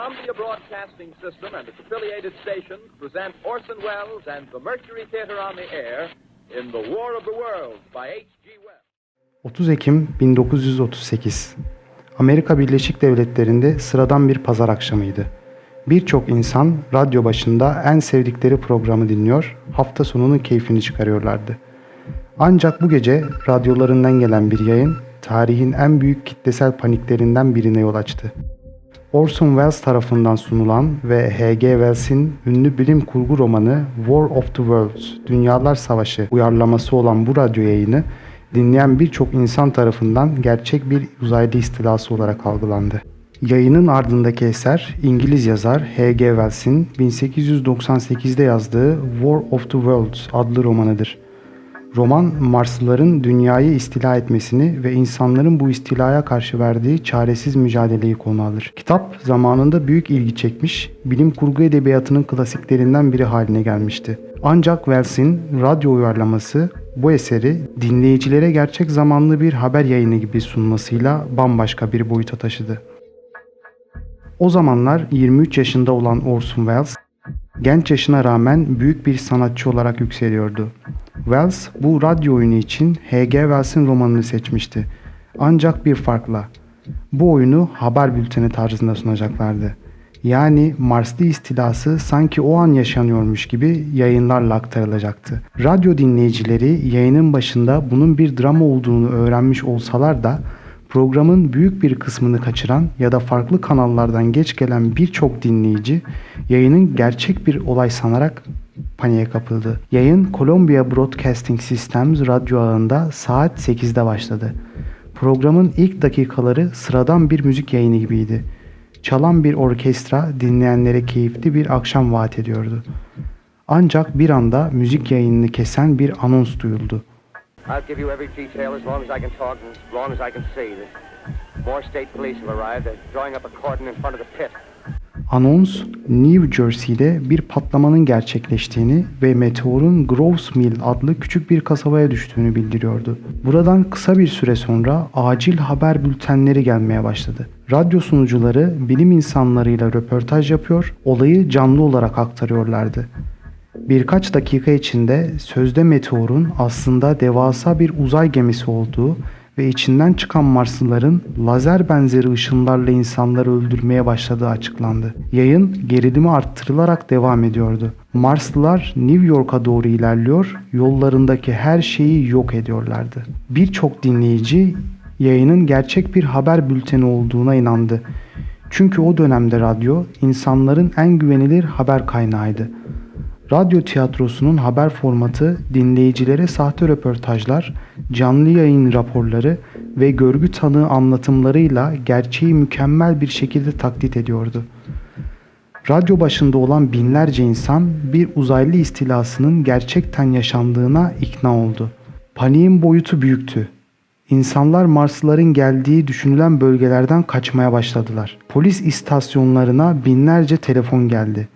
Columbia Broadcasting System and its affiliated stations present Orson Welles and the Mercury Theater on the Air in The War of the Worlds by H.G. Wells. 30 Ekim 1938 Amerika Birleşik Devletleri'nde sıradan bir pazar akşamıydı. Birçok insan radyo başında en sevdikleri programı dinliyor, hafta sonunun keyfini çıkarıyorlardı. Ancak bu gece radyolarından gelen bir yayın tarihin en büyük kitlesel paniklerinden birine yol açtı. Orson Welles tarafından sunulan ve H.G. Wells'in ünlü bilim kurgu romanı War of the Worlds, Dünyalar Savaşı uyarlaması olan bu radyo yayını dinleyen birçok insan tarafından gerçek bir uzaylı istilası olarak algılandı. Yayının ardındaki eser İngiliz yazar H.G. Wells'in 1898'de yazdığı War of the Worlds adlı romanıdır. Roman, Marslıların dünyayı istila etmesini ve insanların bu istilaya karşı verdiği çaresiz mücadeleyi konu alır. Kitap zamanında büyük ilgi çekmiş, bilim kurgu edebiyatının klasiklerinden biri haline gelmişti. Ancak Wells'in radyo uyarlaması bu eseri dinleyicilere gerçek zamanlı bir haber yayını gibi sunmasıyla bambaşka bir boyuta taşıdı. O zamanlar 23 yaşında olan Orson Welles, genç yaşına rağmen büyük bir sanatçı olarak yükseliyordu. Wells bu radyo oyunu için H.G. Wells'in romanını seçmişti. Ancak bir farkla. Bu oyunu haber bülteni tarzında sunacaklardı. Yani Marslı istilası sanki o an yaşanıyormuş gibi yayınlarla aktarılacaktı. Radyo dinleyicileri yayının başında bunun bir drama olduğunu öğrenmiş olsalar da programın büyük bir kısmını kaçıran ya da farklı kanallardan geç gelen birçok dinleyici yayının gerçek bir olay sanarak paniğe kapıldı. Yayın Columbia Broadcasting Systems radyo ağında saat 8'de başladı. Programın ilk dakikaları sıradan bir müzik yayını gibiydi. Çalan bir orkestra dinleyenlere keyifli bir akşam vaat ediyordu. Ancak bir anda müzik yayınını kesen bir anons duyuldu. I'll give you every detail as long as I can talk and as long as I can see. More state police have arrived. They're drawing up a cordon in front of the pit. Anons, New Jersey'de bir patlamanın gerçekleştiğini ve meteorun Groves Mill adlı küçük bir kasabaya düştüğünü bildiriyordu. Buradan kısa bir süre sonra acil haber bültenleri gelmeye başladı. Radyo sunucuları bilim insanlarıyla röportaj yapıyor, olayı canlı olarak aktarıyorlardı. Birkaç dakika içinde sözde meteorun aslında devasa bir uzay gemisi olduğu ve içinden çıkan Marslıların lazer benzeri ışınlarla insanları öldürmeye başladığı açıklandı. Yayın gerilimi arttırılarak devam ediyordu. Marslılar New York'a doğru ilerliyor, yollarındaki her şeyi yok ediyorlardı. Birçok dinleyici yayının gerçek bir haber bülteni olduğuna inandı. Çünkü o dönemde radyo insanların en güvenilir haber kaynağıydı. Radyo tiyatrosunun haber formatı dinleyicilere sahte röportajlar, canlı yayın raporları ve görgü tanığı anlatımlarıyla gerçeği mükemmel bir şekilde taklit ediyordu. Radyo başında olan binlerce insan bir uzaylı istilasının gerçekten yaşandığına ikna oldu. Paniğin boyutu büyüktü. İnsanlar Marslıların geldiği düşünülen bölgelerden kaçmaya başladılar. Polis istasyonlarına binlerce telefon geldi.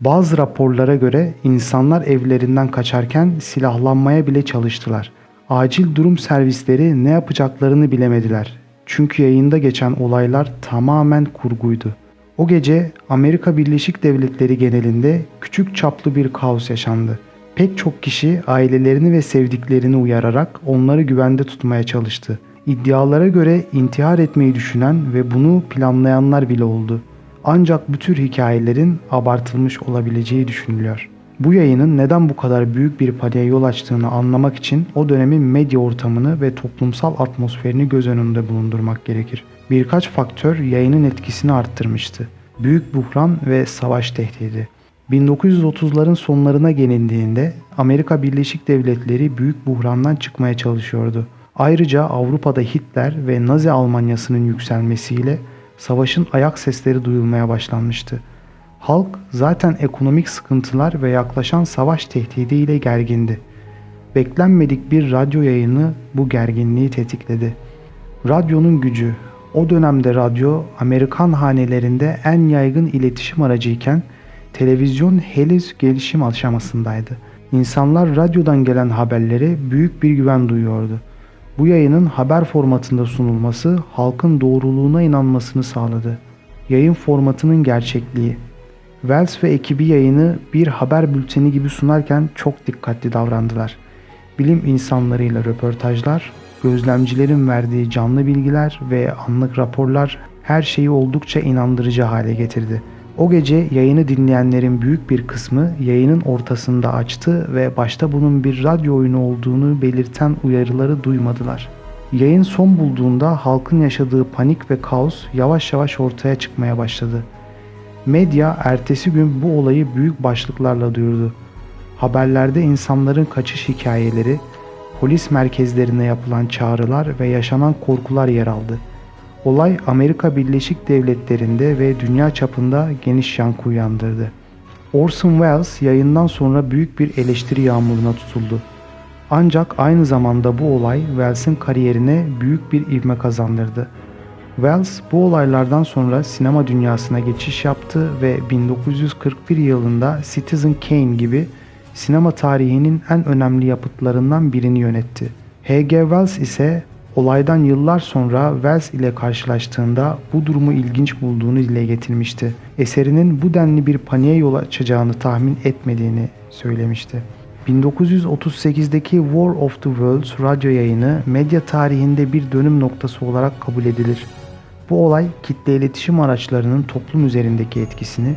Bazı raporlara göre insanlar evlerinden kaçarken silahlanmaya bile çalıştılar. Acil durum servisleri ne yapacaklarını bilemediler. Çünkü yayında geçen olaylar tamamen kurguydu. O gece Amerika Birleşik Devletleri genelinde küçük çaplı bir kaos yaşandı. Pek çok kişi ailelerini ve sevdiklerini uyararak onları güvende tutmaya çalıştı. İddialara göre intihar etmeyi düşünen ve bunu planlayanlar bile oldu. Ancak bu tür hikayelerin abartılmış olabileceği düşünülüyor. Bu yayının neden bu kadar büyük bir paniğe yol açtığını anlamak için o dönemin medya ortamını ve toplumsal atmosferini göz önünde bulundurmak gerekir. Birkaç faktör yayının etkisini arttırmıştı. Büyük buhran ve savaş tehdidi. 1930'ların sonlarına gelindiğinde Amerika Birleşik Devletleri büyük buhrandan çıkmaya çalışıyordu. Ayrıca Avrupa'da Hitler ve Nazi Almanyası'nın yükselmesiyle savaşın ayak sesleri duyulmaya başlanmıştı. Halk zaten ekonomik sıkıntılar ve yaklaşan savaş tehdidiyle gergindi. Beklenmedik bir radyo yayını bu gerginliği tetikledi. Radyonun gücü. O dönemde radyo Amerikan hanelerinde en yaygın iletişim aracıyken televizyon henüz gelişim aşamasındaydı. İnsanlar radyodan gelen haberlere büyük bir güven duyuyordu. Bu yayının haber formatında sunulması halkın doğruluğuna inanmasını sağladı. Yayın formatının gerçekliği. Wells ve ekibi yayını bir haber bülteni gibi sunarken çok dikkatli davrandılar. Bilim insanlarıyla röportajlar, gözlemcilerin verdiği canlı bilgiler ve anlık raporlar her şeyi oldukça inandırıcı hale getirdi. O gece yayını dinleyenlerin büyük bir kısmı yayının ortasında açtı ve başta bunun bir radyo oyunu olduğunu belirten uyarıları duymadılar. Yayın son bulduğunda halkın yaşadığı panik ve kaos yavaş yavaş ortaya çıkmaya başladı. Medya ertesi gün bu olayı büyük başlıklarla duyurdu. Haberlerde insanların kaçış hikayeleri, polis merkezlerine yapılan çağrılar ve yaşanan korkular yer aldı. Olay Amerika Birleşik Devletleri'nde ve dünya çapında geniş yankı uyandırdı. Orson Welles yayından sonra büyük bir eleştiri yağmuruna tutuldu. Ancak aynı zamanda bu olay Wells'in kariyerine büyük bir ivme kazandırdı. Wells bu olaylardan sonra sinema dünyasına geçiş yaptı ve 1941 yılında Citizen Kane gibi sinema tarihinin en önemli yapıtlarından birini yönetti. H.G. Wells ise olaydan yıllar sonra Wells ile karşılaştığında bu durumu ilginç bulduğunu dile getirmişti. Eserinin bu denli bir paniğe yol açacağını tahmin etmediğini söylemişti. 1938'deki War of the Worlds radyo yayını medya tarihinde bir dönüm noktası olarak kabul edilir. Bu olay kitle iletişim araçlarının toplum üzerindeki etkisini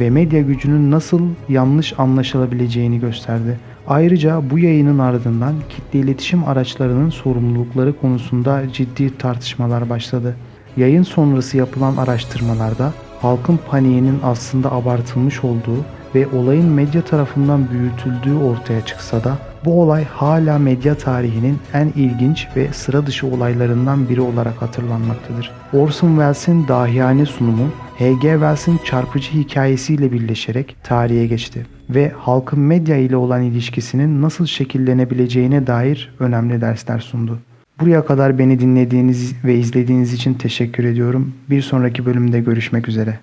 ve medya gücünün nasıl yanlış anlaşılabileceğini gösterdi. Ayrıca bu yayının ardından kitle iletişim araçlarının sorumlulukları konusunda ciddi tartışmalar başladı. Yayın sonrası yapılan araştırmalarda halkın paniğinin aslında abartılmış olduğu ve olayın medya tarafından büyütüldüğü ortaya çıksa da bu olay hala medya tarihinin en ilginç ve sıra dışı olaylarından biri olarak hatırlanmaktadır. Orson Welles'in dahiyane sunumu H.G. Wells'in çarpıcı hikayesiyle birleşerek tarihe geçti ve halkın medya ile olan ilişkisinin nasıl şekillenebileceğine dair önemli dersler sundu. Buraya kadar beni dinlediğiniz ve izlediğiniz için teşekkür ediyorum. Bir sonraki bölümde görüşmek üzere.